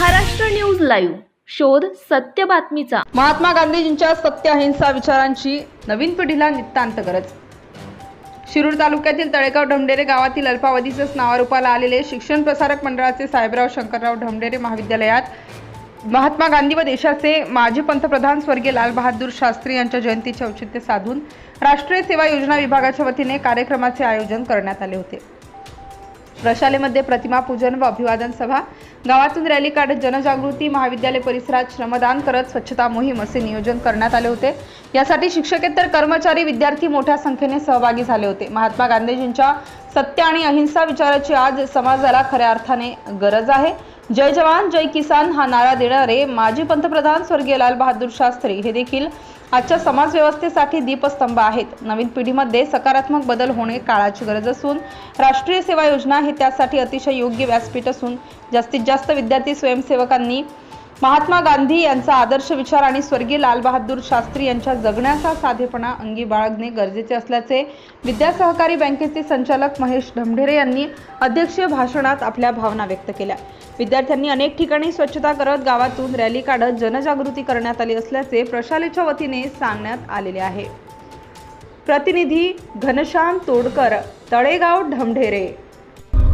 Maharashtra news live. शोध सत्य बातमीचा. महात्मा गांधीजींच्या सत्य अहिंसा विचारांची नवीन पिढीला नितांत गरज. शिरूर तालुक्यातील तळेगाव ढमडेरे गावातील अल्पावधीचंच नावारूपाला आलेले शिक्षण प्रसारक मंडळाचे साहेबराव शंकरराव ढमडेरे महाविद्यालयात महात्मा गांधी व देशाचे माजी पंतप्रधान स्वर्गीय लाल बहादूर शास्त्री यांच्या जयंतीचे औचित्य साधून राष्ट्रीय सेवा योजना विभागाच्या वतीने कार्यक्रमाचे आयोजन करण्यात आले होते. प्रशालेमध्ये प्रतिमा पूजन व अभिवादन सभा. गावातून रॅली काढत जनजागृती महाविद्यालय परिसरात श्रमदान करत स्वच्छता मोहीम असे नियोजन करण्यात आले होते. यासाठी शिक्षकेतर कर्मचारी विद्यार्थी मोठ्या संख्येने सहभागी झाले होते. महात्मा गांधीजींच्या सत्य आणि अहिंसा विचाराची आज समाजाला खऱ्या अर्थाने गरज आहे. जय जवान जय किसान हा नारा देणारे माजी पंतप्रधान स्वर्गीय लाल बहादूर शास्त्री हे देखील आजच्या समाजव्यवस्थेसाठी दीपस्तंभ आहेत. नवीन पिढीमध्ये सकारात्मक बदल होणे काळाची गरज असून राष्ट्रीय सेवा योजना हे त्यासाठी अतिशय योग्य व्यासपीठ असून जास्तीत जास्त विद्यार्थी स्वयंसेवकांनी महात्मा गांधी यांचा आदर्श विचार आणि स्वर्गीय लाल बहादूर शास्त्री यांच्या जगण्याचा साधेपणा अंगी बाळगणे गरजेचे असल्याचे विद्या सहकारी बँकेचे संचालक महेश ढमढेरे यांनी अध्यक्षीय भाषणात आपल्या भावना व्यक्त केल्या. विद्यार्थ्यांनी अनेक ठिकाणी स्वच्छता करत गावातून रॅली काढत जनजागृती करण्यात आली असल्याचे प्रशालेच्या वतीने सांगण्यात आलेले आहे. प्रतिनिधी घनश्याम तोडकर तळेगाव ढमढेरे